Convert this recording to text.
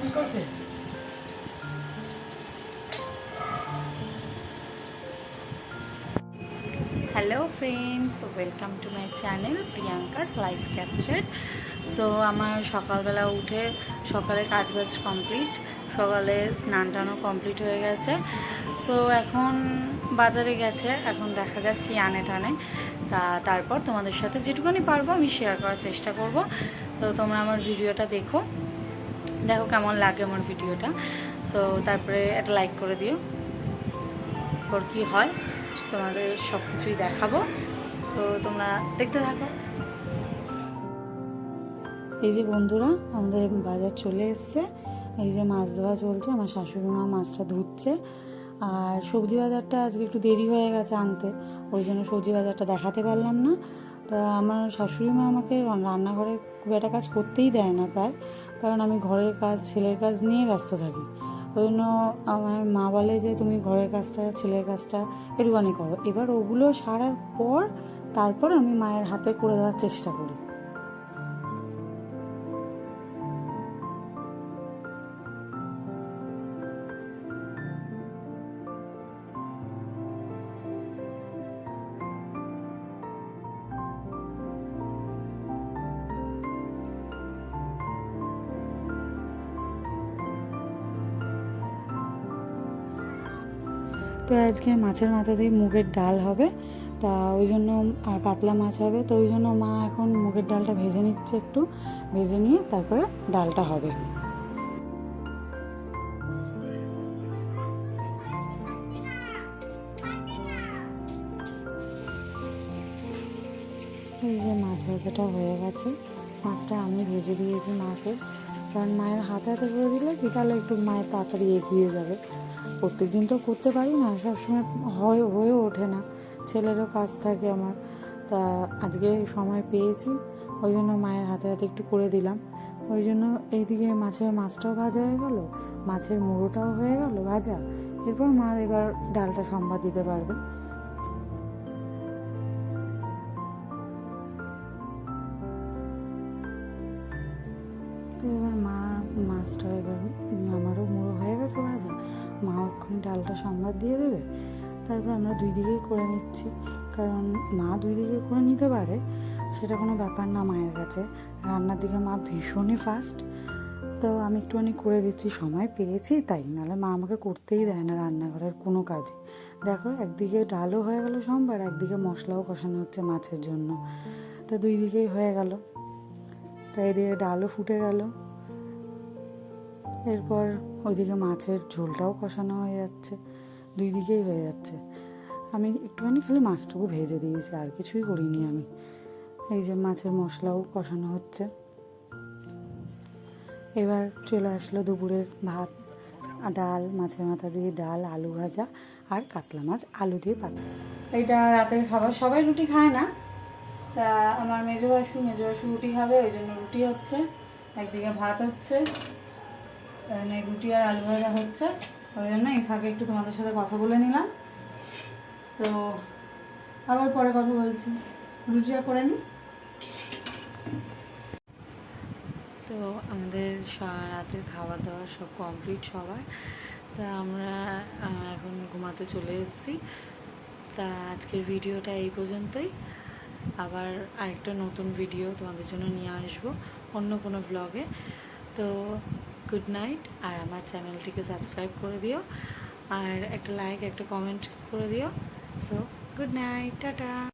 কি করছে hello friends welcome to my channel Priyanka's life capture so আমার সকালবেলা উঠে সকালে কাজ বাজ কমপ্লিট সকালে স্নান টানও কমপ্লিট হয়ে গেছে। সো এখন বাজারে গেছে, এখন দেখা যাক কি আনে টানে। তা তারপর তোমাদের সাথে যেটুকুনি পারব আমি শেয়ার করার চেষ্টা করব। তো তোমরা আমার ভিডিওটা দেখো। দেখো কেমন লাগে আমার ভিডিওটা। সো তারপরে একটা লাইক করে দিও। ওর কী হয়, তোমাদের সব কিছুই দেখাবো। তো তোমরা দেখতে থাকো। এই যে বন্ধুরা, আমাদের বাজার চলে এসছে। এই যে মাছ ধোয়া চলছে, আমার শাশুড়ি মা মাছটা ধুচ্ছে। আর সবজি বাজারটা আজকে একটু দেরি হয়ে গেছে আনতে, ওই জন্য সবজি বাজারটা দেখাতে পারলাম না। তা আমার শাশুড়ি মা আমাকে রান্নাঘরে খুব একটা কাজ করতেই দেয় না প্রায়, কারণ আমি ঘরের কাজ, ছেলের কাজ নিয়ে ব্যস্ত থাকি। ওই জন্য আমার মা বলে যে, তুমি ঘরের কাজটা, ছেলের কাজটা একটুখানি করো। এবার ওগুলো সারার পর, তারপর আমি মায়ের হাতে করে দেওয়ার চেষ্টা করি। তো আজকে মাছের মাথা দিয়ে মুগের ডাল হবে। তা ওই জন্য আর কাতলা মাছ হবে। তো ওই জন্য মা এখন মুগের ডালটা ভেজে নিচ্ছে একটু। ভেজে নিয়ে তারপরে ডালটা হবে। এই যে মাছ ভাজাটা হয়ে গেছে। মাছটা আমি ভেজে দিয়েছি মাকে। কারণ মায়ের হাতে হাতে করে দিলে বিকালে একটু মায়ের তাড়াতাড়ি এগিয়ে যাবে? প্রত্যেকদিন তো করতে পারি না, সবসময় হয়, হয়ে ওঠে না। ছেলেরও কাজ থাকে আমার। তা আজকে সময় পেয়েছি, ওই জন্য মায়ের হাতে হাতে একটু করে দিলাম। ওই জন্য এইদিকে মাছের মাছটাও ভাজা হয়ে গেল, মাছের মুড়োটাও হয়ে গেল ভাজা। এরপর মা এবার ডালটা সম্বাদ দিতে পারবে। তো এবার মা মাছটা এবার, আমারও মুড়ো হয়ে গেছে ভাজা। মা এক্ষুনি ডালটা সম্বাদ দিয়ে দেবে। তারপর আমরা দুই দিকেই করে নিচ্ছি। কারণ মা দুই দিকে করে নিতে পারে, সেটা কোনো ব্যাপার না মায়ের কাছে। রান্নার দিকে মা ভীষণই ফাস্ট তো আমি একটুখানি করে দিচ্ছি, সময় পেয়েছি তাই। নাহলে মা আমাকে করতেই দেয় না রান্নাঘরের কোনো কাজই। দেখো, একদিকে ডালও হয়ে গেল সোমবার একদিকে মশলাও কষানো হচ্ছে মাছের জন্য। তো দুই দিকেই হয়ে গেল। এদিকে ডালও ফুটে গেল। এরপর ওইদিকে মাছের ঝোলটাও কষানো হয়ে যাচ্ছে, দুই দিকেই হয়ে যাচ্ছে। আমি একটুখানি খালি মাছটুকু ভেজে দিয়েছি, আর কিছুই করিনি আমি। এই যে মাছের মশলাও কষানো হচ্ছে। এবার চলে আসলো দুপুরের ভাত, ডাল, মাছের মাথা দিয়ে ডাল, আলু ভাজা, আর কাতলা মাছ, আলু দিয়ে পাতলা এইটা রাতের খাবার, সবাই রুটি খায় না? তা আমার মেজো বাসু মেজো বাসু রুটি খাবে, ওই জন্য রুটি হচ্ছে। একদিকে ভাত হচ্ছে রুটি আর আলু ভাজা হচ্ছে। ওই জন্য এই ফাঁকে একটু তোমাদের সাথে কথা বলে নিলাম। তো আবার পরে কথা বলছি। রুটিটা করে নিই তো আমাদের রাতের খাওয়া দাওয়া সব কমপ্লিট সবার। তা আমরা এখন ঘুমাতে চলে এসেছি। তা আজকের ভিডিওটা এই পর্যন্তই। আবার আরেকটা নতুন ভিডিও তোমাদের জন্য নিয়ে আসব, অন্য কোনো ব্লগে তো গুড নাইট আর আমার চ্যানেলটিকে সাবস্ক্রাইব করে দিও, আর একটা লাইক একটা কমেন্ট করে দিও। So good night tata.